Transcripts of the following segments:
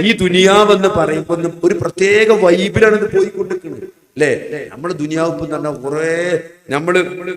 ഈ ദുനിയാവെന്ന് പറയുമ്പോ ഒന്ന് ഒരു പ്രത്യേക വൈബിലാണ് ഇത് പോയിക്കൊണ്ടിരിക്കുന്നത്. അല്ലേ? നമ്മൾ ദുനിയാവ് പറഞ്ഞാൽ കുറേ നമ്മൾ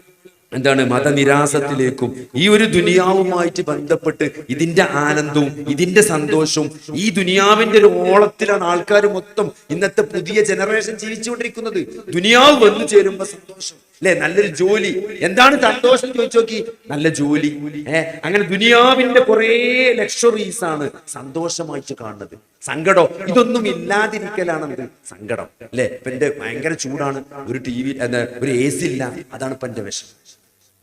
എന്താണ് മതനിരാസത്തിലേക്കും ഈ ഒരു ദുനിയാവുമായിട്ട് ബന്ധപ്പെട്ട് ഇതിന്റെ ആനന്ദവും ഇതിന്റെ സന്തോഷവും ഈ ദുനിയാവിന്റെ ഒരു ഓളത്തിലാണ് ആൾക്കാർ മൊത്തം ഇന്നത്തെ പുതിയ ജനറേഷൻ ജീവിച്ചുകൊണ്ടിരിക്കുന്നത്. ദുനിയാവ് വന്നു ചേരുമ്പോ സന്തോഷം. അല്ലെ? നല്ലൊരു ജോലി. എന്താണ് സന്തോഷം ചോദിച്ചു നോക്കി. നല്ല ജോലി. ഏഹ് അങ്ങനെ ദുനിയാവിന്റെ കുറെ ലക്ഷറീസ് ആണ് സന്തോഷമായിട്ട് കാണുന്നത്. സങ്കടം. ഇതൊന്നും ഇല്ലാതിരിക്കലാണ് ഇത് സങ്കടം. അല്ലെ? ഇപ്പൊ എന്റെ ഭയങ്കര ചൂടാണ്. ഒരു ടി വി ഒരു എ സി ഇല്ല. അതാണ് ഇപ്പൊ എന്റെ വിഷമം.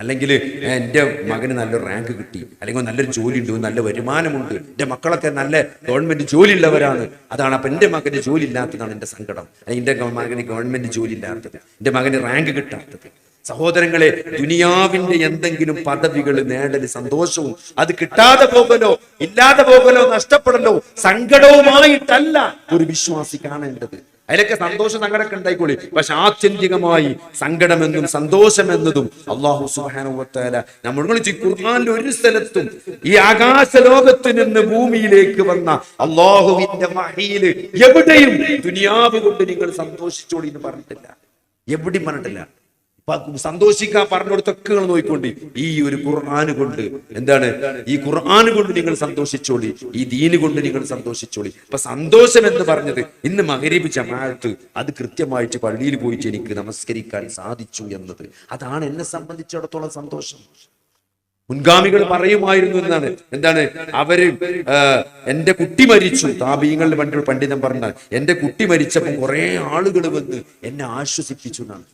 അല്ലെങ്കിൽ എന്റെ മകന് നല്ലൊരു റാങ്ക് കിട്ടി. അല്ലെങ്കിൽ നല്ലൊരു ജോലി ഉണ്ട് നല്ല വരുമാനമുണ്ട്. എന്റെ മക്കളൊക്കെ നല്ല ഗവൺമെന്റ് ജോലി ഉള്ളവരാണ് അതാണ് അപ്പൊ എന്റെ മകന് ജോലി ഇല്ലാത്തതാണ് എന്റെ സങ്കടം. അല്ലെങ്കിൽ എന്റെ മകന് ഗവൺമെന്റ് ജോലി ഇല്ലാത്തത്. എന്റെ മകന് റാങ്ക് കിട്ടാത്തത്. സഹോദരങ്ങളെ ദുനിയാവിന്റെ എന്തെങ്കിലും പദവികൾ നേടൽ സന്തോഷവും അത് കിട്ടാതെ പോകലോ ഇല്ലാതെ പോകലോ നഷ്ടപ്പെടലോ സങ്കടവുമായിട്ടല്ല ഒരു വിശ്വാസി കാണേണ്ടത് അതിലൊക്കെ സന്തോഷം സങ്കടമൊക്കെ ഉണ്ടായിക്കോളി. പക്ഷെ ആത്യന്തികമായി സങ്കടമെന്നും സന്തോഷമെന്നതും അള്ളാഹു സുബാനുവത്തേല നമ്മൾ ഖുർആാനിൽ ഒരു സ്ഥലത്തും ഈ ആകാശ ലോകത്ത് നിന്ന് ഭൂമിയിലേക്ക് വന്ന അള്ളാഹുവിന്റെ വഹിയിൽ എവിടെയും ദുനിയാവ് കൊണ്ട് നിങ്ങൾ സന്തോഷിച്ചോളി എന്ന് പറഞ്ഞിട്ടില്ല. എവിടെയും പറഞ്ഞിട്ടില്ല. സന്തോഷിക്കാൻ കൊടുത്തൊക്കെ നിങ്ങൾ നോക്കിക്കൊണ്ട്. ഈ ഒരു ഖുർആാന് കൊണ്ട് എന്താണ്? ഈ ഖുർആാന് കൊണ്ട് നിങ്ങൾ സന്തോഷിച്ചോളി. ഈ ദീന് കൊണ്ട് നിങ്ങൾ സന്തോഷിച്ചോളി. അപ്പൊ സന്തോഷം എന്ന് പറഞ്ഞത് ഇന്ന് മകരീബ് ജമാഅത്ത് അത് കൃത്യമായിട്ട് പള്ളിയിൽ പോയിട്ട് എനിക്ക് നമസ്കരിക്കാൻ സാധിച്ചു എന്നത്. അതാണ് എന്നെ സംബന്ധിച്ചിടത്തോളം സന്തോഷം. മുൻഗാമികൾ പറയുമായിരുന്നു എന്നാണ്. എന്താണ്? അവർ എന്റെ കുട്ടി മരിച്ചു. താപീയങ്ങളിൽ പണ്ട് പണ്ഡിതൻ പറഞ്ഞാൽ എന്റെ കുട്ടി മരിച്ചപ്പോൾ കുറെ ആളുകൾ വന്ന് എന്നെ ആശ്വസിപ്പിച്ചു എന്നാണ്.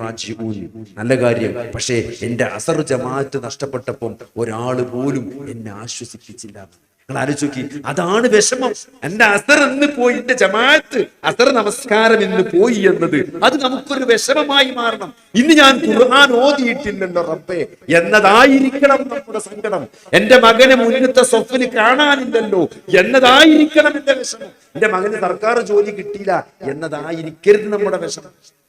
റാജിഊൻ. നല്ല കാര്യം. പക്ഷേ എന്റെ അസർ ജമാഅത്ത് നഷ്ടപ്പെട്ടപ്പം ഒരാൾ പോലും എന്നെ ആശ്വസിപ്പിച്ചില്ല. നിങ്ങൾ ആലോചിച്ച് നോക്കി. അതാണ് വിഷമം. എന്റെ അസർ എന്ന് പോയി എന്റെ ജമാഅത്ത് അസർ നമസ്കാരം എന്ന് പോയി എന്നത്. അത് നമുക്കൊരു വിഷമമായി മാറണം. ഇന്ന് ഞാൻ ഖുർആൻ ഓതിയിട്ടില്ലല്ലോ റബ്ബേ. എന്നതായിരിക്കണം നമ്മുടെ സങ്കടം. എന്റെ മകനെ മുന്നത്തെ സ്വപ്ന് കാണാനില്ലല്ലോ. എന്നതായിരിക്കണം എന്റെ വിഷമം. എന്റെ മകന് സർക്കാർ ജോലി കിട്ടിയില്ല. എന്നതായിരിക്കരുത് നമ്മുടെ വിഷമം.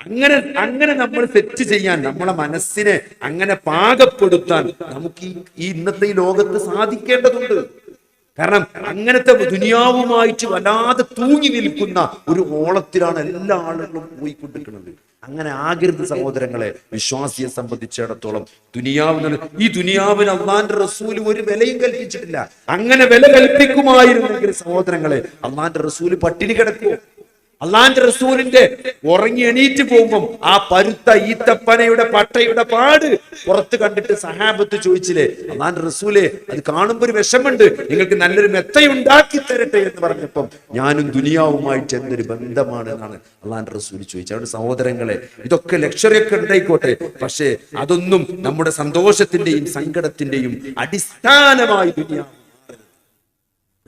അങ്ങനെ അങ്ങനെ നമ്മൾ തെറ്റ് ചെയ്യാൻ നമ്മളെ മനസ്സിനെ അങ്ങനെ പാകപ്പെടുത്താൻ നമുക്ക് ഈ ഇന്നത്തെ ഈ ലോകത്ത് സാധിക്കേണ്ടതുണ്ട്. കാരണം അങ്ങനത്തെ ദുനിയാവുമായിട്ട് വല്ലാതെ തൂങ്ങി നിൽക്കുന്ന ഒരു ഓളത്തിലാണ് എല്ലാ ആളുകളും പോയിക്കൊണ്ടിരിക്കുന്നത്. അങ്ങനെ ആകരുത് സഹോദരങ്ങളെ വിശ്വാസിയെ സംബന്ധിച്ചിടത്തോളം. ദുനിയാവ് ഈ ദുനിയാവിന് അള്ളാന്റെ റസൂൽ ഒരു വിലയും കൽപ്പിച്ചിട്ടില്ല. അങ്ങനെ വില കൽപ്പിക്കുമായിരുന്നെങ്കിൽ സഹോദരങ്ങളെ അള്ളാന്റെ റസൂൽ പട്ടിണി കിടക്കുമോ അള്ളാന്റെ റസൂലിന്റെ ഉറങ്ങി എണീറ്റ് പോകുമ്പം ആ പരുത്ത ഈത്തപ്പനയുടെ പട്ടയുടെ പാട് പുറത്ത് കണ്ടിട്ട് സഹാബത്ത് ചോദിച്ചില്ലേ അള്ളാന്റെ റസൂലെ അത് കാണുമ്പോൾ ഒരു വിഷമുണ്ട് നിങ്ങൾക്ക് നല്ലൊരു മെത്തയുണ്ടാക്കി തരട്ടെ എന്ന് പറഞ്ഞപ്പം ഞാനും ദുനിയാവുമായിട്ട് എന്തൊരു ബന്ധമാണ് എന്നാണ് അള്ളാന്റെ റസൂൽ ചോദിച്ചത്. അവിടെ സഹോദരങ്ങളെ ഇതൊക്കെ ലക്ഷറിയൊക്കെ ഉണ്ടായിക്കോട്ടെ. പക്ഷേ അതൊന്നും നമ്മുടെ സന്തോഷത്തിന്റെയും സങ്കടത്തിന്റെയും അടിസ്ഥാനമായി ദുനിയാവ്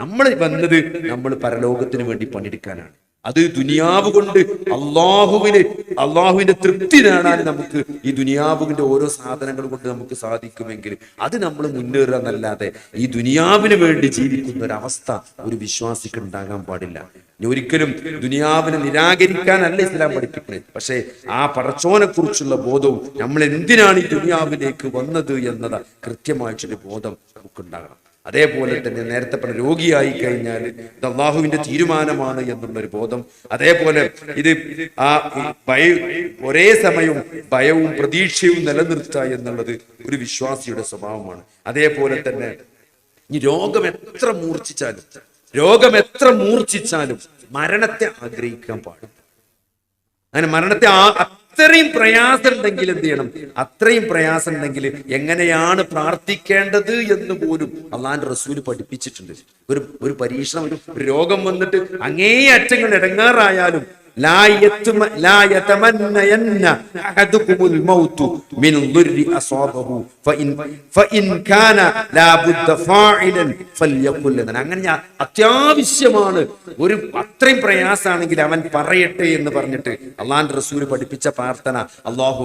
നമ്മൾ വന്നത് നമ്മൾ പരലോകത്തിന് വേണ്ടി പണിയെടുക്കാനാണ്. അത് ദുനിയാവ് കൊണ്ട് അള്ളാഹുവിന് അള്ളാഹുവിന്റെ തൃപ്തി നേടാൻ നമുക്ക് ഈ ദുനിയാവിന്റെ ഓരോ സാധനങ്ങൾ കൊണ്ട് നമുക്ക് സാധിക്കുമെങ്കിൽ അത് നമ്മൾ മുന്നേറുക എന്നല്ലാതെ ഈ ദുനിയാവിന് വേണ്ടി ജീവിക്കുന്ന ഒരു അവസ്ഥ ഒരു വിശ്വാസിക്ക് ഉണ്ടാകാൻ പാടില്ല. ഒരിക്കലും ദുനിയാവിനെ നിരാകരിക്കാനല്ല ഇസ്ലാം പഠിപ്പിക്കുന്നത്. പക്ഷേ ആ പടച്ചോനെ കുറിച്ചുള്ള ബോധവും നമ്മൾ എന്തിനാണ് ഈ ദുനിയാവിലേക്ക് വന്നത് എന്നത് കൃത്യമായിട്ടൊരു ബോധം നമുക്കുണ്ടാകണം. അതേപോലെ തന്നെ നേരത്തെ പറഞ്ഞ രോഗിയായി കഴിഞ്ഞാൽ ഇത് അള്ളാഹുവിന്റെ തീരുമാനമാണ് എന്നുള്ളൊരു ബോധം. അതേപോലെ ഇത് ആ ഭയ ഒരേ സമയം ഭയവും പ്രതീക്ഷയും നിലനിർത്തുക എന്നുള്ളത് ഒരു വിശ്വാസിയുടെ സ്വഭാവമാണ്. അതേപോലെ തന്നെ ഈ രോഗം എത്ര മൂർച്ഛിച്ചാലും രോഗം എത്ര മൂർച്ഛിച്ചാലും മരണത്തെ ആഗ്രഹിക്കാൻ പാടില്ല. അങ്ങനെ മരണത്തെ ആ അത്രയും പ്രയാസം ഉണ്ടെങ്കിൽ എന്ത് ചെയ്യണം? അത്രയും പ്രയാസം ഉണ്ടെങ്കിൽ എങ്ങനെയാണ് പ്രാർത്ഥിക്കേണ്ടത് എന്ന് പോലും അള്ളാഹാൻ റസൂൽ പഠിപ്പിച്ചിട്ടുണ്ട്. ഒരു ഒരു പരീക്ഷണം ഒരു രോഗം വന്നിട്ട് അങ്ങേ അറ്റങ്ങൾ ഇടങ്ങാറായാലും ലാ യതമന്നയന്ന അഹദുകുമുൽ മൗതു മിൻ ദുർരി അസാബഹു. അങ്ങനെ ഞാൻ അത്യാവശ്യമാണ്. ഒരു അത്രയും പ്രയാസമാണെങ്കിൽ അവൻ പറയട്ടെ എന്ന് പറഞ്ഞിട്ട് അള്ളാന്റെ റസൂൽ പഠിപ്പിച്ച പ്രാർത്ഥന അള്ളാഹു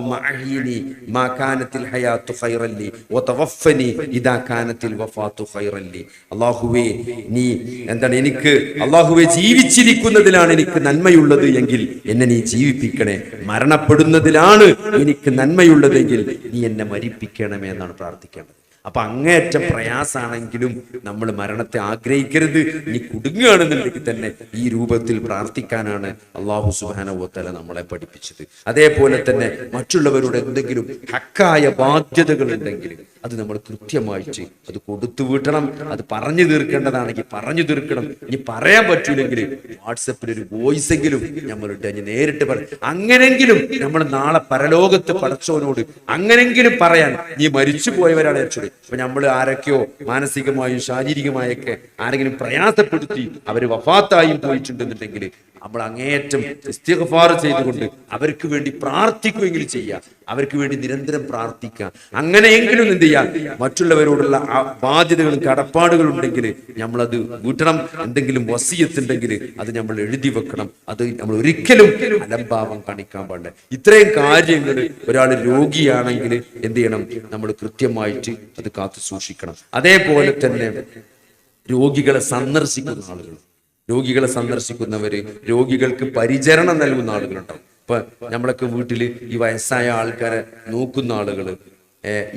അള്ളാഹുവേ നീ എന്താണ് എനിക്ക് അള്ളാഹുവെ ജീവിച്ചിരിക്കുന്നതിലാണ് എനിക്ക് നന്മയുള്ളത് എങ്കിൽ എന്നെ നീ ജീവിപ്പിക്കണേ. മരണപ്പെടുന്നതിലാണ് എനിക്ക് നന്മയുള്ളതെങ്കിൽ നീ എന്നെ മരിപ്പിക്കണമേ എന്നാണ് പ്രാർത്ഥിക്കേണ്ടത്. അപ്പൊ അങ്ങേയറ്റം പ്രയാസാണെങ്കിലും നമ്മൾ മരണത്തെ ആഗ്രഹിക്കരുത്. ഇനി കുടുങ്ങുകയാണെന്നുണ്ടെങ്കിൽ തന്നെ ഈ രൂപത്തിൽ പ്രാർത്ഥിക്കാനാണ് അള്ളാഹു സുബാനവത്തല നമ്മളെ പഠിപ്പിച്ചത്. അതേപോലെ തന്നെ മറ്റുള്ളവരുടെ എന്തെങ്കിലും ഹക്കായ ബാധ്യതകൾ ഉണ്ടെങ്കിൽ അത് നമ്മൾ കൃത്യമായിട്ട് അത് കൊടുത്തു വീട്ടണം അത് പറഞ്ഞു തീർക്കേണ്ടതാണെങ്കിൽ പറഞ്ഞു തീർക്കണം. ഇനി പറയാൻ പറ്റൂലെങ്കിൽ വാട്സപ്പിൽ ഒരു വോയിസ് എങ്കിലും നമ്മൾ അതിന് നേരിട്ട് പറ അങ്ങനെങ്കിലും നമ്മൾ നാളെ പരലോകത്ത് പടച്ചവനോട് അങ്ങനെങ്കിലും പറയാൻ നീ മരിച്ചു പോയവരാണ് ഇപ്പൊ നമ്മൾ ആരൊക്കെയോ മാനസികമായും ശാരീരികമായൊക്കെ ആരെങ്കിലും പ്രയാസപ്പെടുത്തി അവർ വഫാത്തായും പോയിട്ടുണ്ടെന്നുണ്ടെങ്കിൽ നമ്മൾ അങ്ങേയറ്റം ഇസ്തിഗ്ഫാർ ചെയ്തുകൊണ്ട് അവർക്ക് വേണ്ടി പ്രാർത്ഥിക്കുമെങ്കിലും ചെയ്യാം. അവർക്ക് വേണ്ടി നിരന്തരം പ്രാർത്ഥിക്കുക അങ്ങനെയെങ്കിലും എന്ത് ചെയ്യാം? മറ്റുള്ളവരോടുള്ള ബാധ്യതകളും കടപ്പാടുകളും ഉണ്ടെങ്കിൽ നമ്മളത് വീട്ടണം എന്തെങ്കിലും വസീയത്തുണ്ടെങ്കിൽ അത് നമ്മൾ എഴുതി വെക്കണം. അത് നമ്മൾ ഒരിക്കലും അലംഭാവം കാണിക്കാൻ പാടില്ല. ഇത്രയും കാര്യങ്ങൾ ഒരാൾ രോഗിയാണെങ്കിൽ എന്ത് ചെയ്യണം? നമ്മൾ കൃത്യമായിട്ട് അത് കാത്തു സൂക്ഷിക്കണം. അതേപോലെ തന്നെ രോഗികളെ സന്ദർശിക്കുന്ന ആളുകൾ. രോഗികളെ സന്ദർശിക്കുന്നവര് രോഗികൾക്ക് പരിചരണം നൽകുന്ന ആളുകളുണ്ടാവും. ഇപ്പൊ നമ്മളൊക്കെ വീട്ടിൽ ഈ വയസ്സായ ആൾക്കാരെ നോക്കുന്ന ആളുകൾ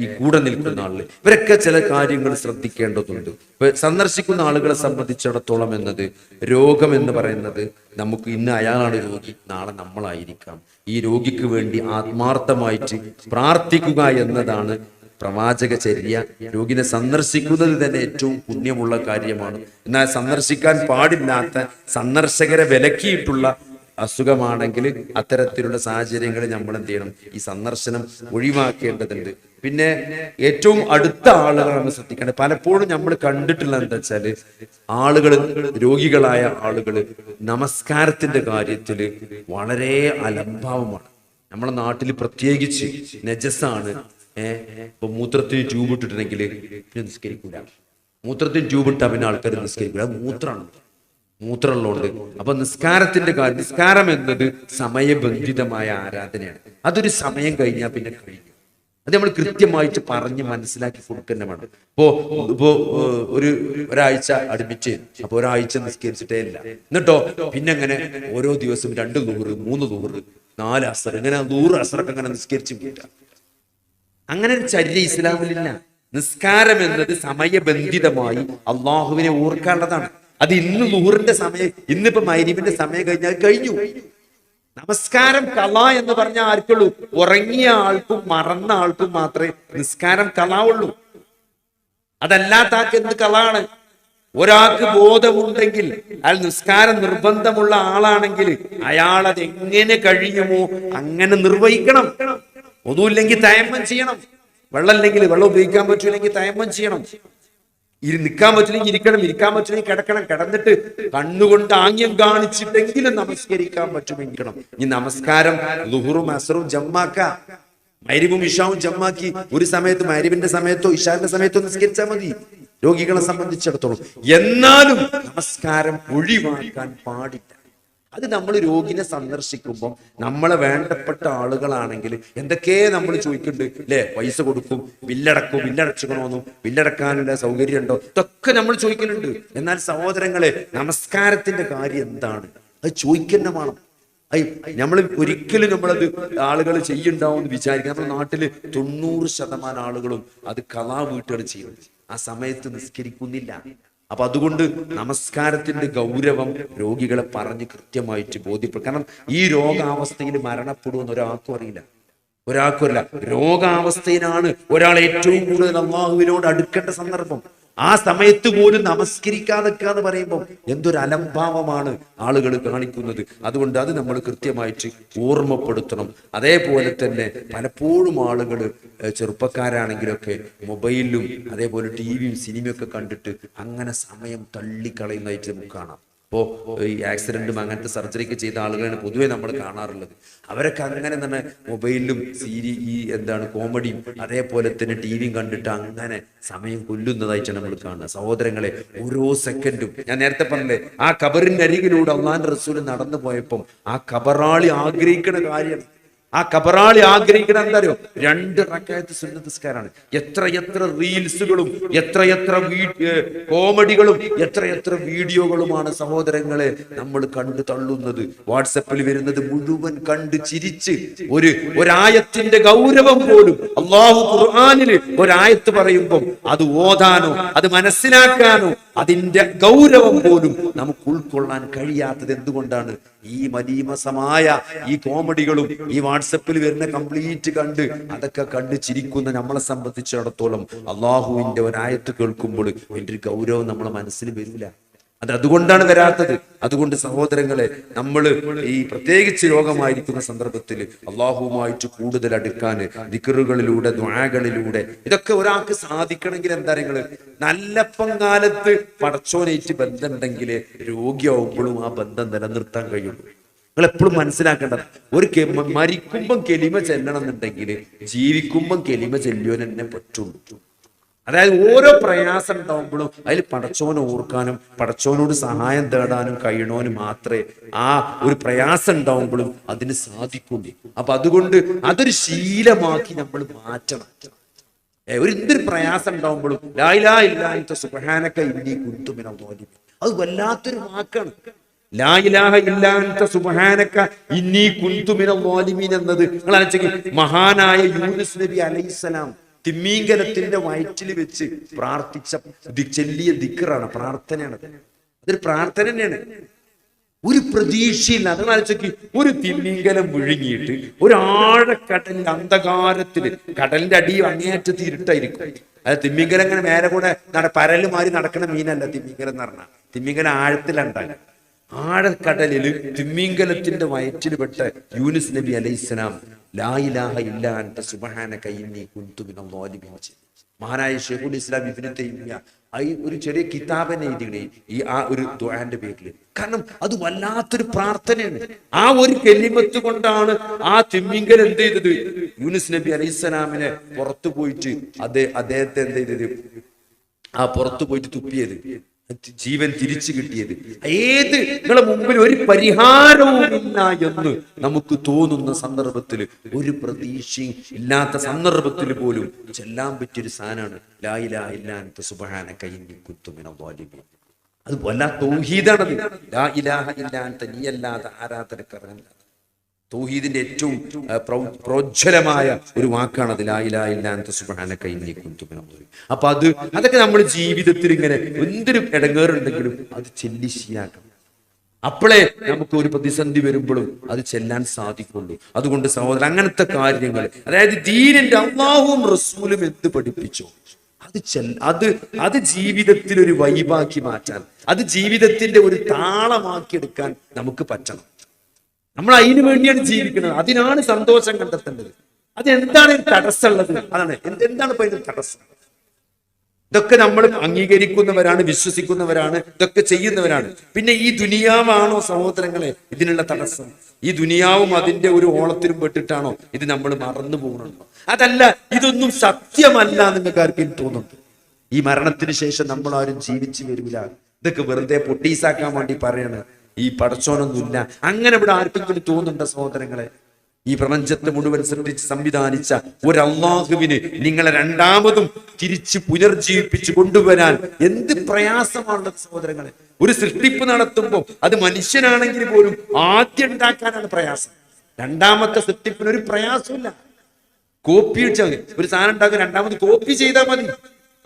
ഈ കൂടെ നിൽക്കുന്ന ആളുകൾ ഇവരൊക്കെ ചില കാര്യങ്ങൾ ശ്രദ്ധിക്കേണ്ടതുണ്ട്. ഇപ്പൊ സന്ദർശിക്കുന്ന ആളുകളെ സംബന്ധിച്ചിടത്തോളം എന്നത് രോഗം എന്ന് പറയുന്നത് നമുക്ക് ഇന്ന് അയാളാണ് രോഗി നാളെ നമ്മളായിരിക്കാം. ഈ രോഗിക്ക് വേണ്ടി ആത്മാർത്ഥമായിട്ട് പ്രാർത്ഥിക്കുക എന്നതാണ് പ്രവാചക ചര്യ. രോഗിനെ സന്ദർശിക്കുന്നത് തന്നെ ഏറ്റവും പുണ്യമുള്ള കാര്യമാണ്. എന്നാൽ സന്ദർശിക്കാൻ പാടില്ലാത്ത സന്ദർശകരെ വിലക്കിയിട്ടുള്ള അസുഖമാണെങ്കിൽ അത്തരത്തിലുള്ള സാഹചര്യങ്ങളിൽ നമ്മൾ എന്ത് ചെയ്യണം? ഈ സന്ദർശനം ഒഴിവാക്കേണ്ടതുണ്ട്. പിന്നെ ഏറ്റവും അടുത്ത ആളുകൾ നമ്മൾ ശ്രദ്ധിക്കേണ്ടത് പലപ്പോഴും നമ്മൾ കണ്ടിട്ടുള്ള എന്താ വെച്ചാൽ ആളുകൾ രോഗികളായ ആളുകൾ നമസ്കാരത്തിന്റെ കാര്യത്തിൽ വളരെ അലംഭാവമാണ്. നമ്മുടെ നാട്ടിൽ പ്രത്യേകിച്ച് നജസാണ്. ഏഹ് ഇപ്പൊ മൂത്രത്തിന് ട്യൂബ് ഇട്ടിട്ടുണ്ടെങ്കിൽ പിന്നെ നിസ്കരിക്കൂല. മൂത്രത്തിന് ട്യൂബ് ഇട്ടാ പിന്നെ ആൾക്കാർ നിസ്കരിക്കൂല. മൂത്രമാണ് മൂത്രമുള്ളതുകൊണ്ട്. അപ്പൊ നിസ്കാരത്തിന്റെ കാര്യം നിസ്കാരം എന്നത് സമയബന്ധിതമായ ആരാധനയാണ്. അതൊരു സമയം കഴിഞ്ഞാൽ പിന്നെ കഴിക്കും അത് നമ്മൾ കൃത്യമായിട്ട് പറഞ്ഞ് മനസ്സിലാക്കി കൊടുക്കുന്ന വേണം. ഇപ്പോ ഇപ്പോ ഒരു ഒരാഴ്ച അടുപ്പിച്ച് അപ്പൊ ഒരാഴ്ച നിസ്കരിച്ചിട്ടേ ഇല്ല. എന്നിട്ടോ പിന്നെ അങ്ങനെ ഓരോ ദിവസവും രണ്ട് നൂറ് മൂന്ന് നൂറ് നാല് അസർ ഇങ്ങനെ നൂറ് അസറൊക്കെ അങ്ങനെ നിസ്കരിച്ച് പോയിട്ടാ അങ്ങനെ ഒരു ചര്യ ഇസ്ലാമിലില്ല. നിസ്കാരം എന്നത് സമയബന്ധിതമായി അള്ളാഹുവിനെ ഓർക്കേണ്ടതാണ് അത് ഇന്ന് നൂറിന്റെ സമയം ഇന്നിപ്പോ മൈരീബിന്റെ സമയം കഴിഞ്ഞാൽ കഴിഞ്ഞു. നമസ്കാരം കല എന്ന് പറഞ്ഞ ആർക്കുള്ളൂ? ഉറങ്ങിയ ആൾക്കും മറന്ന ആൾക്കും മാത്രമേ നിസ്കാരം കലാവുള്ളൂ. അതല്ലാത്ത ആൾക്ക് എന്ത് കളാണ് ഒരാൾക്ക് ബോധമുണ്ടെങ്കിൽ അയാൾ നിസ്കാരം നിർബന്ധമുള്ള ആളാണെങ്കിൽ അയാൾ അത് എങ്ങനെ കഴിയുമോ അങ്ങനെ നിർവഹിക്കണം. ഒന്നുമില്ലെങ്കിൽ തയമ്മം ചെയ്യണം. വെള്ളം ഇല്ലെങ്കിൽ വെള്ളം ഉപയോഗിക്കാൻ പറ്റൂലെങ്കിൽ തയമ്മം ചെയ്യണം. ഇരി നിൽക്കാൻ പറ്റില്ലെങ്കിൽ ഇരിക്കണം ഇരിക്കാൻ പറ്റില്ലെങ്കിൽ കിടക്കണം കിടന്നിട്ട് കണ്ണുകൊണ്ട് ആംഗ്യം കാണിച്ചിട്ടെങ്കിലും നമസ്കരിക്കാൻ പറ്റുമെങ്കിലും? ഈ നമസ്കാരം ലുഹുറും അസറും ജമ്മാക്ക. മൈരിബും ഇഷാവും ജമ്മാക്കി. ഒരു സമയത്ത് മൈരിബിന്റെ സമയത്തോ ഇഷാന്റെ സമയത്തോ നിസ്കരിച്ചാൽ മതി. രോഗികളെ സംബന്ധിച്ചിടത്തോളം. എന്നാലും നമസ്കാരം ഒഴിവാക്കാൻ പാടില്ല. അത് നമ്മൾ രോഗിനെ സന്ദർശിക്കുമ്പോൾ നമ്മളെ വേണ്ടപ്പെട്ട ആളുകളാണെങ്കിൽ എന്തൊക്കെ നമ്മൾ ചോദിക്കുന്നുണ്ട്? അല്ലേ പൈസ കൊടുക്കും ബില്ലടക്കും ബില്ലടച്ചുകണോന്നും ബില്ലടക്കാനുള്ള സൗകര്യം ഉണ്ടോ? ഇതൊക്കെ നമ്മൾ ചോദിക്കുന്നുണ്ട്. എന്നാൽ സഹോദരങ്ങളെ നമസ്കാരത്തിന്റെ കാര്യം എന്താണ്? അത് ചോദിക്കേണ്ട വേണം. നമ്മൾ ഒരിക്കലും നമ്മളത് ആളുകൾ ചെയ്യുണ്ടാവും എന്ന് വിചാരിക്കുക നമ്മുടെ നാട്ടിൽ തൊണ്ണൂറ് ശതമാനം ആളുകളും അത് കലാ വീട്ടുകൾ ചെയ്യുന്നത് ആ സമയത്ത് നിസ്കരിക്കുന്നില്ല. അപ്പൊ അതുകൊണ്ട് നമസ്കാരത്തിന്റെ ഗൗരവം രോഗികളെ പറഞ്ഞ് കൃത്യമായിട്ട് ബോധ്യപ്പെടും കാരണം ഈ രോഗാവസ്ഥയിൽ മരണപ്പെടുമെന്ന് ഒരാൾക്കും അറിയില്ല. ഒരാൾക്കും അറിയില്ല. രോഗാവസ്ഥയിലാണ് ഒരാൾ ഏറ്റവും കൂടുതൽ അള്ളാഹുവിനോട് അടുക്കേണ്ട സന്ദർഭം. ആ സമയത്ത് പോലും നമസ്കരിക്കാതൊക്കെ എന്ന് പറയുമ്പോൾ എന്തൊരു അലംഭാവമാണ് ആളുകൾ കാണിക്കുന്നത്. അതുകൊണ്ട് അത് നമ്മൾ കൃത്യമായിട്ട് ഓർമ്മപ്പെടുത്തണം. അതേപോലെ തന്നെ പലപ്പോഴും ആളുകൾ ചെറുപ്പക്കാരാണെങ്കിലൊക്കെ മൊബൈലും അതേപോലെ ടി വിയും സിനിമയൊക്കെ കണ്ടിട്ട് അങ്ങനെ സമയം തള്ളിക്കളയുന്നതായിട്ട് നമുക്ക് കാണാം. ഇപ്പോ ഈ ആക്സിഡന്റും അങ്ങനത്തെ സർജറിക്ക് ചെയ്ത ആളുകളാണ് പൊതുവേ നമ്മൾ കാണാറുള്ളത്. അവരൊക്കെ അങ്ങനെ തന്നെ മൊബൈലിലും സീരി ഈ എന്താണ് കോമഡിയും അതേപോലെ തന്നെ ടി വിയും കണ്ടിട്ട് അങ്ങനെ സമയം കൊല്ലുന്നതായിട്ടാണ് നമ്മൾ കാണുന്നത്. സഹോദരങ്ങളെ ഓരോ സെക്കൻഡും ഞാൻ നേരത്തെ പറഞ്ഞില്ലേ ആ കബറിന്റെ അരികിലൂടെ അള്ളാൻ റസൂൽ നടന്നു പോയപ്പം ആ കബറാളി ആഗ്രഹിക്കുന്ന കാര്യം ആ കബറാളി ആഗ്രഹിക്കണം എന്താ അറിയോ? രണ്ട് റക്കായത്ത് സുന്നതസ്കാരാണ് എത്ര എത്ര റീൽസുകളും എത്ര എത്ര കോമഡികളും എത്ര എത്ര വീഡിയോകളുമാണ് സഹോദരങ്ങളെ നമ്മൾ കണ്ടു തള്ളുന്നത്. വാട്സപ്പിൽ വരുന്നത് മുഴുവൻ കണ്ട് ചിരിച്ച് ഒരു ഒരായത്തിന്റെ ഗൗരവം പോലും അള്ളാഹു ഖുർആാനിൽ ഒരായത്ത് പറയുമ്പോൾ അത് ഓതാനോ അത് മനസ്സിലാക്കാനോ അതിന്റെ ഗൗരവം പോലും നമുക്ക് ഉൾക്കൊള്ളാൻ കഴിയാത്തത് എന്തുകൊണ്ടാണ്? ഈ മലീമസമായ ഈ കോമഡികളും ഈ വാട്സപ്പിൽ വരുന്ന കംപ്ലീറ്റ് കണ്ട് അതൊക്കെ കണ്ട് ചിരിക്കുന്ന നമ്മളെ സംബന്ധിച്ചിടത്തോളം അള്ളാഹുവിന്റെ ഒരായത്ത് കേൾക്കുമ്പോൾ അതിന്റെ ഒരു ഗൗരവം നമ്മളെ മനസ്സിൽ വരില്ല. അത് അതുകൊണ്ടാണ് വരാത്തത്. അതുകൊണ്ട് സഹോദരങ്ങളെ നമ്മൾ ഈ പ്രത്യേകിച്ച് രോഗമായിരിക്കുന്ന സന്ദർഭത്തിൽ അള്ളാഹുവുമായിട്ട് കൂടുതൽ അടുക്കാൻ ദിക്കറുകളിലൂടെ ദ്വാകളിലൂടെ ഇതൊക്കെ ഒരാൾക്ക് സാധിക്കണമെങ്കിൽ എന്താ നിങ്ങൾ നല്ല കാലത്ത് പടച്ചോനേറ്റ് ബന്ധമുണ്ടെങ്കിൽ രോഗിയാവുമ്പോഴും ആ ബന്ധം നിലനിർത്താൻ കഴിയുള്ളൂ. നിങ്ങൾ എപ്പോഴും മനസ്സിലാക്കേണ്ടത് ഒരു മരിക്കുമ്പം കെലിമ ചെല്ലണം എന്നുണ്ടെങ്കിൽ ജീവിക്കുമ്പം കെലിമ ചെല്ലുവാൻ പറ്റുള്ളൂ. അതായത് ഓരോ പ്രയാസം ഉണ്ടാവുമ്പോഴും അതിൽ പടച്ചോനെ ഓർക്കാനും പടച്ചോനോട് സഹായം തേടാനും കഴിയണോന് മാത്രമേ ആ ഒരു പ്രയാസം ഉണ്ടാവുമ്പോഴും അതിന് സാധിക്കുള്ളൂ. അപ്പൊ അതുകൊണ്ട് അതൊരു ശീലമാക്കി നമ്മൾ മാറ്റണം. ഒരു എന്തൊരു പ്രയാസം ഉണ്ടാവുമ്പോഴും ലായിലാ ഇല്ലാത്ത സുബഹാനക്ക ഇന്നി കുന്തുമിന അത് വല്ലാത്തൊരു വാക്കാണ്. ഇന്നി കുന്തുമിന എന്നത്. നിങ്ങൾ മഹാനായ യൂനുസ് നബി അലൈഹിസ്സലാം തിമ്മീങ്കലത്തിന്റെ വയറ്റിൽ വെച്ച് പ്രാർത്ഥിച്ച ചെല്ലിയ ദിക്കറാണ് പ്രാർത്ഥനയാണ്. അതൊരു പ്രാർത്ഥന തന്നെയാണ്. ഒരു പ്രതീക്ഷയില്ല. അതാണ് ആലോചിക്ക് ഒരു തിമിംഗലം വിഴുങ്ങിയിട്ട് ഒരാഴ ആഴക്കടലിൽ അന്ധകാരത്തിൽ കടലിന്റെ അടി അങ്ങേയറ്റത്ത് ഇരുട്ടായിരിക്കും അത് തിമിംഗലം ഇങ്ങനെ മേലെ കൂടെ നട പരൽ മാറി നടക്കുന്ന മീനല്ല തിമിംഗലം എന്ന് പറഞ്ഞാൽ തിമിംഗലം ആഴത്തിലുണ്ടാകും ആഴക്കടലിൽ തിമ്മിങ്കലത്തിന്റെ വയറ്റിൽ പെട്ട യൂനിസ് നബി അലൈഹിസ്സലാം മഹാനായ ഷെഹുൽ ഇസ്ലാം ഇബ്നു തൈമിയ ഈ ഒരു ചെറിയ കിതാബനെ എഴുതി ഈ ആ ഒരു ദുആന്റെ പേരിൽ കാരണം അത് വല്ലാത്തൊരു പ്രാർത്ഥനയാണ്. ആ ഒരു കെലിമത്ത് കൊണ്ടാണ് ആ തിമ്മിങ്കൽ എന്ത് ചെയ്തത്? യൂനുസ് നബി അലൈഹിസ്സലാമിനെ പുറത്തു പോയിട്ട് അതേ അദ്ദേഹത്തെ എന്ത് ചെയ്തത്? ആ പുറത്തു പോയിട്ട് തുപ്പിയത്. ജീവൻ തിരിച്ചു കിട്ടിയത്. ഏത് നിങ്ങളെ മുമ്പിൽ ഒരു പരിഹാരവുമില്ല എന്ന് നമുക്ക് തോന്നുന്ന സന്ദർഭത്തിൽ ഒരു പ്രതീക്ഷയും ഇല്ലാത്ത സന്ദർഭത്തിൽ പോലും ചെല്ലാൻ പറ്റിയൊരു സാധനമാണ്. ലായിലാ ഇല്ലാത്ത സുബഹാന കൈ കുത്തുമിന വാലിബി അത് വല്ല തൗഹീദാണത്. ലാ ഇലാഹ ഇല്ലാത്ത നീയല്ലാതെ ആരാധനക്കറിയില്ല തൗഹീദിന്റെ ഏറ്റവും പ്രോജ്വലമായ ഒരു വാക്കാണ് അത് അപ്പൊ അത് അതൊക്കെ നമ്മൾ ജീവിതത്തിൽ ഇങ്ങനെ എന്തൊരു ഇടങ്ങേറുണ്ടെങ്കിലും അത് ചെല്ലി ശീലാക്കണം. അപ്പോഴേ നമുക്ക് ഒരു പ്രതിസന്ധി വരുമ്പോഴും അത് ചെല്ലാൻ സാധിക്കുള്ളൂ. അതുകൊണ്ട് സഹോദരൻ അങ്ങനത്തെ കാര്യങ്ങൾ അതായത് ദീനിന്റെ അള്ളാഹുവും റസൂലും എന്ത് പഠിപ്പിച്ചു? അത് ചെൽ അത് അത് ജീവിതത്തിൽ ഒരു വൈബാക്കി മാറ്റാൻ അത് ജീവിതത്തിന്റെ ഒരു താളമാക്കി എടുക്കാൻ നമുക്ക് പറ്റണം. നമ്മൾ അതിനു വേണ്ടിയാണ് ജീവിക്കുന്നത്. അതിനാണ് സന്തോഷം കണ്ടെത്തേണ്ടത്. അത് എന്താണ് ഇതിന് തടസ്സമുള്ളത്? അതാണ്. എന്ത് എന്താണ് ഇപ്പൊ ഇതിന് തടസ്സം? ഇതൊക്കെ നമ്മൾ അംഗീകരിക്കുന്നവരാണ് വിശ്വസിക്കുന്നവരാണ് ഇതൊക്കെ ചെയ്യുന്നവരാണ്. പിന്നെ ഈ ദുനിയാവാണോ സഹോദരങ്ങളെ ഇതിനുള്ള തടസ്സം? ഈ ദുനിയാവും അതിന്റെ ഒരു ഓളത്തിലും പെട്ടിട്ടാണോ ഇത് നമ്മൾ മറന്നു പോകുന്നുണ്ടോ അതല്ല ഇതൊന്നും സത്യമല്ല നിങ്ങൾക്ക് ആർക്കും തോന്നുന്നുണ്ട് ഈ മരണത്തിന് ശേഷം നമ്മൾ ആരും ജീവിച്ചു വരില്ല. ഇതൊക്കെ വെറുതെ പൊട്ടീസാക്കാൻ വേണ്ടി പറയാണ്. ഈ പടച്ചോനൊന്നുമില്ല അങ്ങനെ ഇവിടെ ആർക്കെങ്കിലും തോന്നുന്നുണ്ടോ സഹോദരങ്ങളെ? ഈ പ്രപഞ്ചത്തെ മുഴുവൻ സൃഷ്ടിച്ച് സംവിധാനിച്ച ഒരു അള്ളാഹുവിന് നിങ്ങളെ രണ്ടാമതും തിരിച്ച് പുനർജീവിപ്പിച്ച് കൊണ്ടുവരാൻ എന്ത് പ്രയാസമാണുള്ളത് സഹോദരങ്ങളെ? ഒരു സൃഷ്ടിപ്പ് നടത്തുമ്പോൾ അത് മനുഷ്യനാണെങ്കിൽ പോലും ആദ്യം ഉണ്ടാക്കാനാണ് പ്രയാസം. രണ്ടാമത്തെ സൃഷ്ടിപ്പിന് ഒരു പ്രയാസമില്ല കോപ്പി അടിച്ചാൽ മതി. ഒരു സാധനം ഉണ്ടാക്കുക രണ്ടാമത് കോപ്പി ചെയ്താൽ മതി.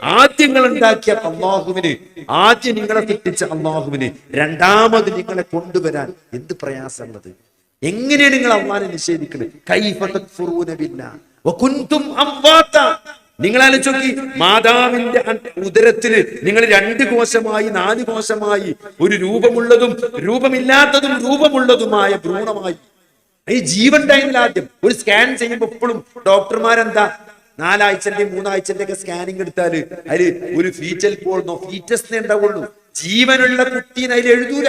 ആദ്യങ്ങൾ ഉണ്ടാക്കിയ അള്ളാഹുവിന് ആദ്യം നിങ്ങളെ തെറ്റിച്ച അള്ളാഹുവിന് രണ്ടാമത് നിങ്ങളെ കൊണ്ടുവരാൻ എന്ത് പ്രയാസമുള്ളത്? എങ്ങനെയാണ് നിങ്ങൾ അമ്മാനെ നിഷേധിക്കുന്നത് കൈഫ തക്ഫുറൂന വകുൻതും അംവാത നിങ്ങൾ ആലോചിക്കി മാതാവിന്റെ ഉദരത്തിന് നിങ്ങൾ രണ്ട് കോശമായി നാല് കോശമായി ഒരു രൂപമുള്ളതും രൂപമില്ലാത്തതും രൂപമുള്ളതുമായ ഭ്രൂണമായി. ഈ ജീവൻ ടൈമിൽ ആദ്യം ഒരു സ്കാൻ ചെയ്യുമ്പോൾ എപ്പോഴും ഡോക്ടർമാരെന്താ നാലാഴ്ചന്റെ മൂന്നാഴ്ചന്റെ ഒക്കെ സ്കാനിങ് എടുത്താൽ അതിൽ ഒരു ഫീറ്റൽ പോൾന്നോ ഫീറ്റസ് ഉണ്ടാവുള്ളൂ. ജീവനുള്ള കുട്ടീനെ അതിൽ എഴുതൂല.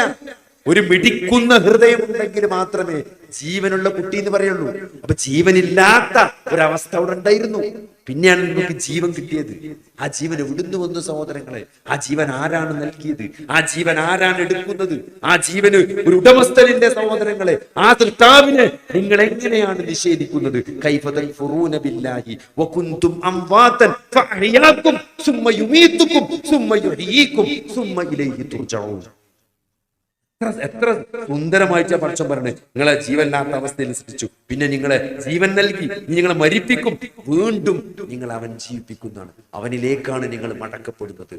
ഒരു മിടിക്കുന്ന ഹൃദയം ഉണ്ടെങ്കിൽ മാത്രമേ ജീവനുള്ള കുട്ടി എന്ന് പറയുള്ളൂ. അപ്പൊ ജീവനില്ലാത്ത ഒരവസ്ഥ അവിടെ ഉണ്ടായിരുന്നു. പിന്നെയാണ് നമുക്ക് ജീവൻ കിട്ടിയത്. ആ ജീവൻ എവിടുന്ന് വന്നു സഹോദരങ്ങളെ? ആ ജീവൻ ആരാണ് നൽകിയത്? ആ ജീവൻ ആരാണ് എടുക്കുന്നത്? ആ ജീവന് ഒരു ഉടമസ്ഥലിന്റെ സഹോദരങ്ങളെ? ആ തൃത്താവിനെ നിങ്ങൾ എങ്ങനെയാണ് നിഷേധിക്കുന്നത്? കൈഫതൽ ഫുറൂനബില്ലാഹി അംവാതൻ സുമ്മ സുമ്മ സുമ്മ ഇലൈഹി എത്ര എത്ര സുന്ദരമായിട്ട് പക്ഷം പറഞ്ഞ് നിങ്ങളെ ജീവനില്ലാത്ത അവസ്ഥയിൽ സൃഷ്ടിച്ചു. പിന്നെ നിങ്ങളെ ജീവൻ നൽകി നിങ്ങളെ മരിപ്പിക്കും. വീണ്ടും നിങ്ങൾ അവൻ ജീവിപ്പിക്കുന്നതാണ്. അവനിലേക്കാണ് നിങ്ങൾ മടക്കപ്പെടുന്നത്.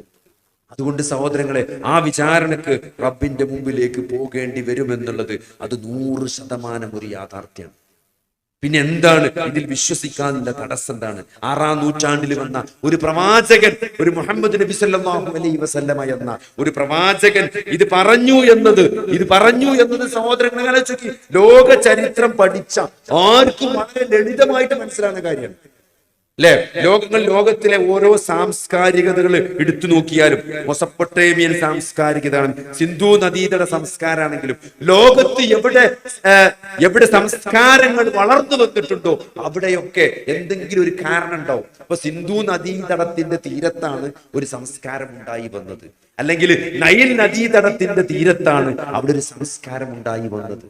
അതുകൊണ്ട് സഹോദരങ്ങളെ ആ വിചാരണക്ക് റബ്ബിന്റെ മുമ്പിലേക്ക് പോകേണ്ടി വരുമെന്നുള്ളത് അത് നൂറ് ശതമാനം ഒരു യാഥാർത്ഥ്യമാണ്. പിന്നെ എന്താണ് ഇതിൽ വിശ്വസിക്കാനുള്ള തടസ്സം എന്താണ് ആറാം നൂറ്റാണ്ടിൽ വന്ന ഒരു പ്രവാചകൻ ഒരു മുഹമ്മദ് നബി സല്ലല്ലാഹു അലൈഹി വസല്ലമ എന്ന ഒരു പ്രവാചകൻ ഇത് പറഞ്ഞു എന്നത് ഇത് പറഞ്ഞു എന്നത് സഹോദരങ്ങളെ ആലോചിച്ച് നോക്കി. ലോക ചരിത്രം പഠിച്ച ആർക്കും വളരെ ലളിതമായിട്ട് മനസ്സിലാകുന്ന കാര്യമാണ് അല്ലെ ലോകങ്ങൾ ലോകത്തിലെ ഓരോ സാംസ്കാരികതകൾ എടുത്തു നോക്കിയാലും മൊസപ്പൊട്ടേമിയൻ സാംസ്കാരികത സിന്ധു നദീതട സംസ്കാരമാണെങ്കിലും ലോകത്ത് എവിടെ എവിടെ സംസ്കാരങ്ങൾ വളർന്നു വന്നിട്ടുണ്ടോ അവിടെയൊക്കെ എന്തെങ്കിലും ഒരു കാരണം ഉണ്ടാവും. അപ്പൊ സിന്ധു നദീതടത്തിന്റെ തീരത്താണ് ഒരു സംസ്കാരം ഉണ്ടായി വന്നത്. അല്ലെങ്കിൽ നൈൽ നദീതടത്തിന്റെ തീരത്താണ് അവിടെ ഒരു സംസ്കാരം ഉണ്ടായി വന്നത്.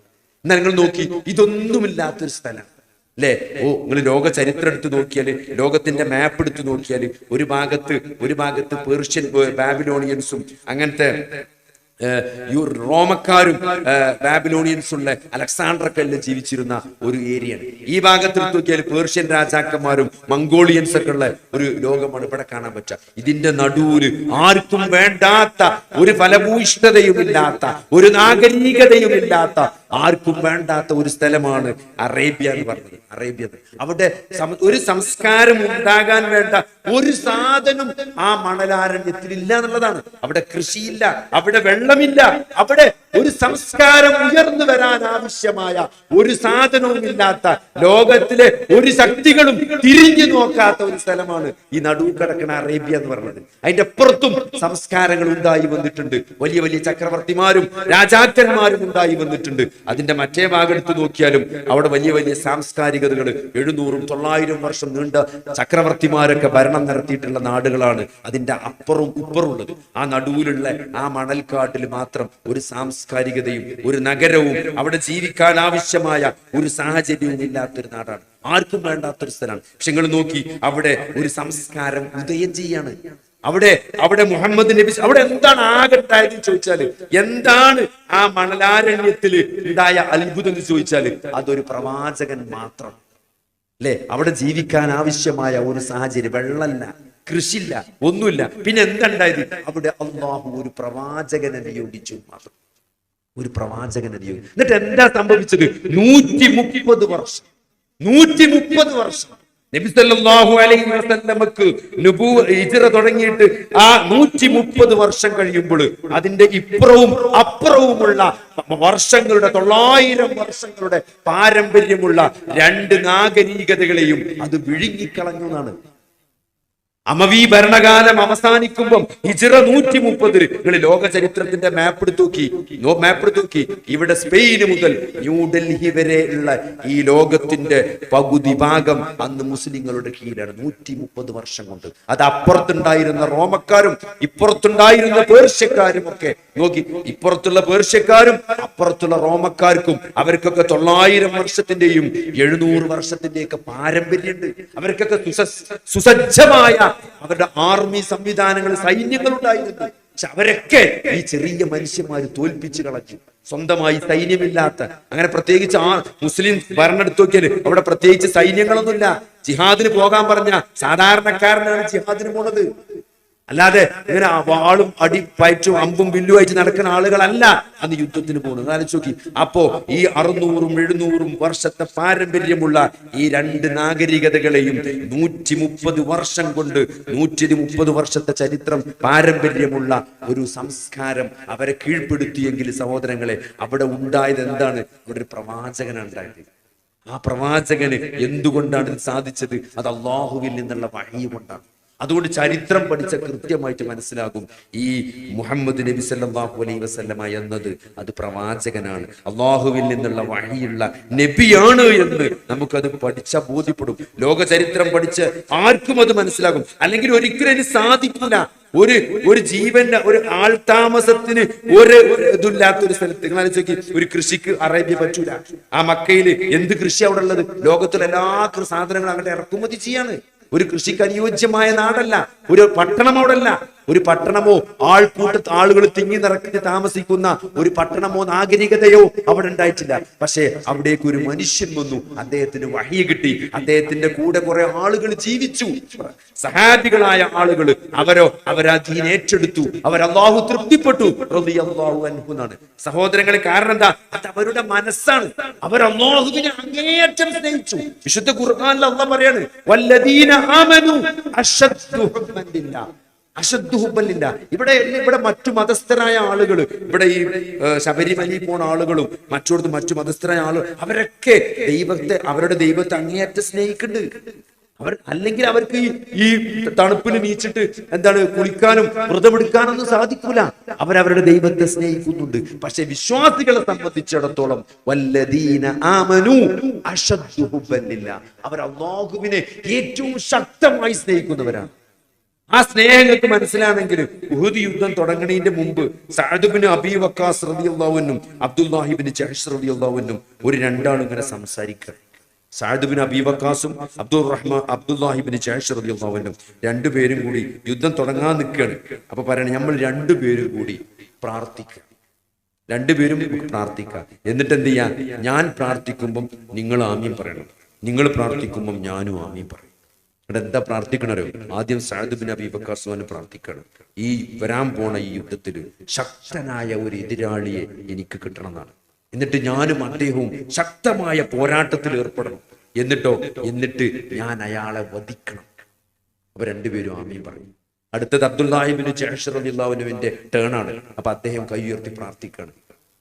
എന്നാൽ നിങ്ങൾ നോക്കി ഇതൊന്നുമില്ലാത്തൊരു സ്ഥലം. അല്ലേ ഓ നിങ്ങൾ ലോക ചരിത്രം എടുത്തു നോക്കിയാൽ ലോകത്തിന്റെ മാപ്പ് എടുത്തു നോക്കിയാൽ ഒരു ഭാഗത്ത് ഒരു ഭാഗത്ത് പേർഷ്യൻ ബാബിലോണിയൻസും അങ്ങനത്തെ റോമക്കാരും ബാബിലോണിയൻസ് ബാബിലോണിയൻസും ഉള്ള അലക്സാണ്ടർക്കല്ല് ജീവിച്ചിരുന്ന ഒരു ഏരിയയാണ്. ഈ ഭാഗത്ത് നോക്കിയാൽ പേർഷ്യൻ രാജാക്കന്മാരും മംഗോളിയൻസ് ഒക്കെ ഉള്ള ഒരു ലോകമാണ് ഇവിടെ കാണാൻ പറ്റുക. ഇതിന്റെ നടുവിൽ ആർക്കും വേണ്ടാത്ത ഒരു ഫലഭൂയിഷ്ഠതയുമില്ലാത്ത ഒരു നാഗരീകതയും ഇല്ലാത്ത ആർക്കും വേണ്ടാത്ത ഒരു സ്ഥലമാണ് അറേബ്യ എന്ന് പറഞ്ഞത്. അറേബ്യ അവിടെ ഒരു സംസ്കാരം ഉണ്ടാകാൻ വേണ്ട ഒരു സാധനം ആ മണലാരണ്യത്തിൽ ഇല്ല എന്നുള്ളതാണ്. അവിടെ കൃഷിയില്ല അവിടെ വെള്ളമില്ല അവിടെ ഒരു സംസ്കാരം ഉയർന്നു വരാൻ ആവശ്യമായ ഒരു സാധനവും ഇല്ലാത്ത ലോകത്തിലെ ഒരു ശക്തികളും തിരിഞ്ഞു നോക്കാത്ത ഒരു സ്ഥലമാണ് ഈ നടുവ് കിടക്കുന്ന അറേബ്യ എന്ന് പറയുന്നത് അതിന്റെ അപ്പുറത്തും സംസ്കാരങ്ങൾ ഉണ്ടായി വന്നിട്ടുണ്ട്. വലിയ വലിയ ചക്രവർത്തിമാരും രാജാക്കന്മാരും ഉണ്ടായി വന്നിട്ടുണ്ട്. അതിന്റെ മറ്റേ ഭാഗം നോക്കിയാലും അവിടെ വലിയ വലിയ സാംസ്കാരികതകൾ എഴുന്നൂറും തൊള്ളായിരം വർഷം നീണ്ട ചക്രവർത്തിമാരൊക്കെ ഭരണം നടത്തിയിട്ടുള്ള നാടുകളാണ് അതിന്റെ അപ്പുറവും ഉള്ളത് ആ നടുവിലുള്ള ആ മണൽക്കാട്ടിൽ മാത്രം ഒരു സാംസ്കാരികതയും ഒരു നഗരവും അവിടെ ജീവിക്കാൻ ആവശ്യമായ ഒരു സാഹചര്യവും ഇല്ലാത്തൊരു നാടാണ്. ആർക്കും വേണ്ടാത്തൊരു സ്ഥലമാണ്. പക്ഷെ നിങ്ങൾ നോക്കി അവിടെ ഒരു സംസ്കാരം ഉദയം ചെയ്യാണ്. അവിടെ അവിടെ മുഹമ്മദ് നബി അവിടെ എന്താണ് ആകെ ഉണ്ടായത് ചോദിച്ചാൽ എന്താണ് ആ മണലാരണ്യത്തിൽ ഉണ്ടായ അത്ഭുതം എന്ന് ചോദിച്ചാൽ അതൊരു പ്രവാചകൻ മാത്രം. അല്ലെ? അവിടെ ജീവിക്കാൻ ആവശ്യമായ ഒരു സാഹചര്യം വെള്ളമല്ല കൃഷിയില്ല ഒന്നുമില്ല. പിന്നെ എന്തുണ്ടായത്? അവിടെ അള്ളാഹു ഒരു പ്രവാചകനെ നിയോഗിച്ചു മാത്രം. ഒരു പ്രവാചകൻ നിയോഗിച്ചു എന്നിട്ട് എന്താ സംഭവിച്ചത്? നൂറ്റി മുപ്പത് വർഷം. നൂറ്റി മുപ്പത് വർഷം അലൈഹി തുടങ്ങിയിട്ട് ആ നൂറ്റി മുപ്പത് വർഷം കഴിയുമ്പോൾ അതിന്റെ ഇപ്പുറവും അപ്പുറവുമുള്ള വർഷങ്ങളുടെ തൊള്ളായിരം വർഷങ്ങളുടെ പാരമ്പര്യമുള്ള രണ്ട് നാഗരീകതകളെയും അത് വിഴുങ്ങിക്കളഞ്ഞു എന്നാണ് അമവി ഭരണകാലം അവസാനിക്കുമ്പം ഹിജിറ നൂറ്റി മുപ്പത് നിങ്ങൾ ലോക ചരിത്രത്തിന്റെ മാപ്പ് എടുത്തൂക്കി മാപ്പ് എടുത്തൂക്കി ഇവിടെ സ്പെയിന് മുതൽ ന്യൂഡൽഹി വരെ ഉള്ള ഈ ലോകത്തിന്റെ പകുതി ഭാഗം അന്ന് മുസ്ലിങ്ങളുടെ കീഴിലാണ്. നൂറ്റി മുപ്പത് വർഷം കൊണ്ട്. അത് അപ്പുറത്തുണ്ടായിരുന്ന റോമക്കാരും ഇപ്പുറത്തുണ്ടായിരുന്ന പേർഷ്യക്കാരും ഒക്കെ നോക്കി ഇപ്പുറത്തുള്ള പേർഷ്യക്കാരും അപ്പുറത്തുള്ള റോമക്കാർക്കും അവർക്കൊക്കെ തൊള്ളായിരം വർഷത്തിന്റെയും എഴുന്നൂറ് വർഷത്തിന്റെയൊക്കെ പാരമ്പര്യമുണ്ട്. അവർക്കൊക്കെ സുസ- സുസജ്ജമായ അവരുടെ ആർമി സംവിധാനങ്ങൾ സൈന്യങ്ങൾ ഉണ്ടായിരുന്നു പക്ഷെ അവരൊക്കെ ഈ ചെറിയ മനുഷ്യന്മാര് തോൽപ്പിച്ചു കളഞ്ഞു. സ്വന്തമായി സൈന്യമില്ലാത്ത അങ്ങനെ പ്രത്യേകിച്ച് ആ മുസ്ലിം ഭരണം എടുത്തു നോക്കിയാൽ അവിടെ പ്രത്യേകിച്ച് സൈന്യങ്ങളൊന്നുമില്ല. ജിഹാദിന് പോകാൻ പറഞ്ഞ സാധാരണക്കാരനാണ് ജിഹാദിന് പോണത്. അല്ലാതെ ഇങ്ങനെ വാളും അടി പയറ്റും അമ്പും വില്ലുമായിട്ട് നടക്കുന്ന ആളുകളല്ല. അന്ന് യുദ്ധത്തിന് പോകുന്നത് ആലോചിച്ച് അപ്പോ ഈ അറുന്നൂറും എഴുന്നൂറും വർഷത്തെ പാരമ്പര്യമുള്ള ഈ രണ്ട് നാഗരികതകളെയും നൂറ്റി മുപ്പത് വർഷം കൊണ്ട് നൂറ്റി മുപ്പത് വർഷത്തെ ചരിത്രം പാരമ്പര്യമുള്ള ഒരു സംസ്കാരം അവരെ കീഴ്പ്പെടുത്തിയെങ്കിൽ സഹോദരങ്ങളെ അവിടെ ഉണ്ടായത് എന്താണ്? അവിടെ ഒരു പ്രവാചകനാണ് ഉണ്ടായത്. ആ പ്രവാചകന് എന്തുകൊണ്ടാണ് ഇത് സാധിച്ചത്? അത് അള്ളാഹുവിൽ നിന്നുള്ള വഴി കൊണ്ടാണ്. അതുകൊണ്ട് ചരിത്രം പഠിച്ച കൃത്യമായിട്ട് മനസ്സിലാകും ഈ മുഹമ്മദ് നബി സല്ലാഹു അലൈ വസല്ലമ എന്നത് അത് പ്രവാചകനാണ്. അള്ളാഹുവിൽ നിന്നുള്ള വഴിയുള്ള നബിയാണ് എന്ന് നമുക്കത് പഠിച്ച ബോധ്യപ്പെടും. ലോക ചരിത്രം പഠിച്ച് ആർക്കും അത് മനസ്സിലാകും. അല്ലെങ്കിൽ ഒരിക്കലും സാധിക്കില്ല. ഒരു ഒരു ജീവന്റെ ഒരു ആൾതാമസത്തിന് ഒരു ഇതില്ലാത്ത ഒരു സ്ഥലത്ത്. നിങ്ങൾ ആലോചിച്ച് ഒരു കൃഷിക്ക് അറേബ്യ പറ്റൂല. ആ മക്കയിൽ എന്ത് കൃഷി അവിടെ ഉള്ളത്? ലോകത്തിലെ എല്ലാ സാധനങ്ങളും അങ്ങോട്ട് ഇറക്കുമതി ചെയ്യാണ്. ഒരു കൃഷിക്ക് അനുയോജ്യമായ നാടല്ല ഒരു പട്ടണം അവിടെ അല്ല ഒരു പട്ടണമോ ആൾക്കൂട്ട ആളുകൾ തിങ്ങി നിറക്കി താമസിക്കുന്ന ഒരു പട്ടണമോ നാഗരികതയോ അവിടെ ഉണ്ടായിട്ടില്ല. പക്ഷേ അവിടേക്ക് ഒരു മനുഷ്യൻ വന്നു. അദ്ദേഹത്തിന് വഴി കിട്ടി. അദ്ദേഹത്തിന്റെ കൂടെ കുറെ ആളുകൾ ജീവിച്ചു. സഹാബികളായ ആളുകൾ അവരോ അവരാ ഏറ്റെടുത്തു. അവർ അള്ളാഹു തൃപ്തിപ്പെട്ടു. എന്നാണ്. സഹോദരങ്ങളെ കാരണം എന്താ? അത് അവരുടെ മനസ്സാണ്. അവർ അള്ളാഹുവിനെ അങ്ങേയറ്റം സ്നേഹിച്ചു. വിശുദ്ധ ഖുർആനിൽ അള്ളാഹ് പറയാണ് വല്ലദീന ആമനു ഹുബ്ബൻ ലില്ലാഹ്. അശുദ്ധുഹുബല്ലില്ല ഇവിടെ ഇവിടെ മറ്റു മതസ്ഥരായ ആളുകൾ ഇവിടെ ഈ ശബരിമലയിൽ പോണ ആളുകളും മറ്റോടത്ത് മറ്റു മതസ്ഥരായ ആളുകൾ അവരൊക്കെ ദൈവത്തെ അവരുടെ ദൈവത്തെ അങ്ങേയറ്റം സ്നേഹിക്കുന്നുണ്ട്. അവർ അല്ലെങ്കിൽ അവർക്ക് ഈ ഈ തണുപ്പിൽ നീച്ചിട്ട് എന്താണ് കുളിക്കാനും വ്രതമെടുക്കാനൊന്നും സാധിക്കൂല. അവരവരുടെ ദൈവത്തെ സ്നേഹിക്കുന്നുണ്ട്. പക്ഷെ വിശ്വാസികളെ സംബന്ധിച്ചിടത്തോളം വല്ലദീന ആമനു ഹുബ്ബൻ അവർ അള്ളാഹുവിനെ ഏറ്റവും ശക്തമായി സ്നേഹിക്കുന്നവരാണ്. ആ സ്നേഹങ്ങൾക്ക് മനസ്സിലാണെങ്കിൽ ഉഹുദ് യുദ്ധം തുടങ്ങണതിന്റെ മുമ്പ് സഅദുബിന് അബി വക്കാസ് റതിയുള്ളവനും അബ്ദുല്ലാഹിബിന് ജഹ്ഷ് റതിയുള്ളവനും ഒരു രണ്ടാളും ഇങ്ങനെ സംസാരിക്കുക. സാദുബിന് അബി വക്കാസും അബ്ദുൾ റഹ്മാൻ അബ്ദുല്ലാഹിബിന് ജഹഷ് റതിയുള്ളവനും രണ്ടുപേരും കൂടി യുദ്ധം തുടങ്ങാൻ നിൽക്കുകയാണ് അപ്പൊ പറയണേ നമ്മൾ രണ്ടുപേരും കൂടി പ്രാർത്ഥിക്കുക. രണ്ടുപേരും പ്രാർത്ഥിക്കുക. പ്രാർത്ഥിക്കാം എന്നിട്ട് എന്ത് ചെയ്യാം? ഞാൻ പ്രാർത്ഥിക്കുമ്പം നിങ്ങൾ ആമീൻ പറയണം. നിങ്ങൾ പ്രാർത്ഥിക്കുമ്പം ഞാനും ആമീൻ പറയും ഇവിടെ എന്താ പ്രാർത്ഥിക്കണരോ ആദ്യം സാദ് ബിൻ അബി ബക്കാസുവാന് പ്രാർത്ഥിക്കണം. ഈ വരാൻ പോണ ഈ യുദ്ധത്തിൽ ശക്തനായ ഒരു എതിരാളിയെ എനിക്ക് കിട്ടണം എന്നാണ് എന്നിട്ട് ഞാനും അദ്ദേഹവും ശക്തമായ പോരാട്ടത്തിൽ ഏർപ്പെടണം. എന്നിട്ടോ? എന്നിട്ട് ഞാൻ അയാളെ വധിക്കണം. അപ്പൊ രണ്ടുപേരും ആമീൻ പറയും. അടുത്തത് അബ്ദുല്ലാഹിബിന് ജഹ്ഷറിന്റെ ടേൺ ആണ്. അപ്പൊ അദ്ദേഹം കൈ ഉയർത്തി പ്രാർത്ഥിക്കണം.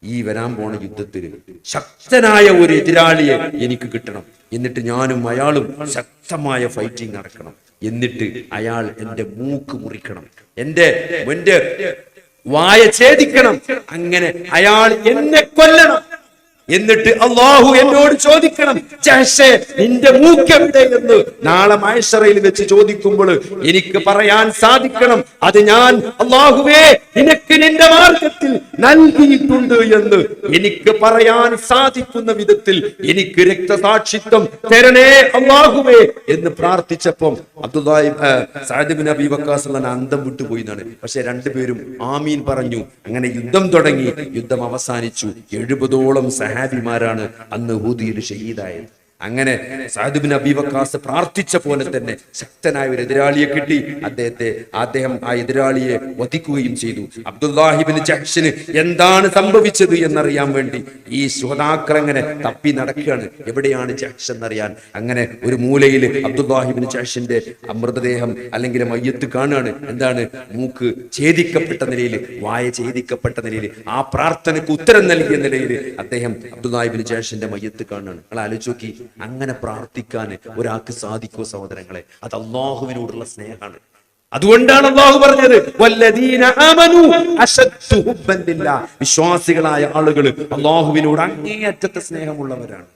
ഈ വരാൻ പോണ യുദ്ധത്തിൽ ശക്തനായ ഒരു എതിരാളിയെ എനിക്ക് കിട്ടണം. എന്നിട്ട് ഞാനും അയാളും ശക്തമായ ഫൈറ്റിംഗ് നടക്കണം. എന്നിട്ട് അയാൾ എന്റെ മൂക്ക് മുറിക്കണം. എന്റെ എന്റെ വായ ഛേദിക്കണം. അങ്ങനെ അയാൾ എന്നെ കൊല്ലണം. എന്നിട്ട് അള്ളാഹു എന്നോട് ചോദിക്കണം ജഹ്ഷേ നിന്റെ മൂക്കെവിടെ എന്ന്? നാളെ മഹേശ്വറയിൽ വെച്ച് ചോദിക്കുമ്പോൾ എനിക്ക് പറയാൻ സാധിക്കണം അത് ഞാൻ അള്ളാഹുവേ നിനക്ക് നിന്റെ മാർഗത്തിൽ നൽകിയിട്ടുണ്ട് എന്ന് എനിക്ക് പറയാൻ സാധിക്കുന്ന വിധത്തിൽ എനിക്ക് രക്തസാക്ഷിത്വം തരണേ അള്ളാഹുവേ എന്ന് പ്രാർത്ഥിച്ചപ്പം അബ്ദുദായി സാദിബിൻ അബി വക്കാസ് എന്ന അന്തം വിട്ടുപോയി എന്നാണ് പക്ഷെ രണ്ടുപേരും ആമീൻ പറഞ്ഞു. അങ്ങനെ യുദ്ധം തുടങ്ങി. യുദ്ധം അവസാനിച്ചു. എഴുപതോളം സഹാബിമാരാണ് അന്ന് ഹൂദിയിൽ ഷഹീദായത്. അങ്ങനെ സാദുബിൻ അബീവക്കാസ് പ്രാർത്ഥിച്ച പോലെ തന്നെ ശക്തനായ ഒരു എതിരാളിയെ കിട്ടി. അദ്ദേഹത്തെ അദ്ദേഹം ആ എതിരാളിയെ വധിക്കുകയും ചെയ്തു. അബ്ദുല്ലാഹിബിൻ ജഹ്ഷിന് എന്താണ് സംഭവിച്ചത് എന്നറിയാൻ വേണ്ടി ഈ ശുഹതാക്കൾ അങ്ങനെ തപ്പി നടക്കുകയാണ്. എവിടെയാണ് ജഹ്ഷ് എന്നറിയാൻ? അങ്ങനെ ഒരു മൂലയിൽ അബ്ദുല്ലാഹിബിൻ ജഹ്ഷിന്റെ മൃതദേഹം അല്ലെങ്കിൽ മയ്യത്ത് കാണുകയാണ്. എന്താണ്? മൂക്ക് ഛേദിക്കപ്പെട്ട നിലയിൽ വായ ഛേദിക്കപ്പെട്ട നിലയിൽ ആ പ്രാർത്ഥനയ്ക്ക് ഉത്തരം നൽകിയ നിലയിൽ അദ്ദേഹം അബ്ദുല്ലാഹിബിൻ ജഹ്ഷിന്റെ മയ്യത്ത് കാണുകയാണ്. നിങ്ങൾ ആലോചിച്ച് നോക്കി. അങ്ങനെ പ്രാർത്ഥിക്കാൻ ഒരാൾക്ക് സാധിക്കുമോ സഹോദരങ്ങളെ? അത് അള്ളാഹുവിനോടുള്ള സ്നേഹമാണ്. അതുകൊണ്ടാണ് അള്ളാഹു പറഞ്ഞത്. വിശ്വാസികളായ ആളുകൾ അള്ളാഹുവിനോട് അങ്ങേയറ്റത്തെ സ്നേഹമുള്ളവരാണ്.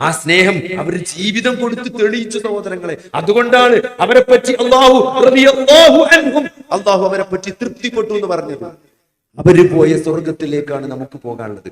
ആ സ്നേഹം അവർ ജീവിതം കൊടുത്ത് തെളിയിച്ചു സഹോദരങ്ങളെ. അതുകൊണ്ടാണ് അവരെ പറ്റി അള്ളാഹു അള്ളാഹു അവരെ പറ്റി തൃപ്തിപ്പെട്ടു എന്ന് പറഞ്ഞത്. അവർ പോയ സ്വർഗത്തിലേക്കാണ് നമുക്ക് പോകാനുള്ളത്.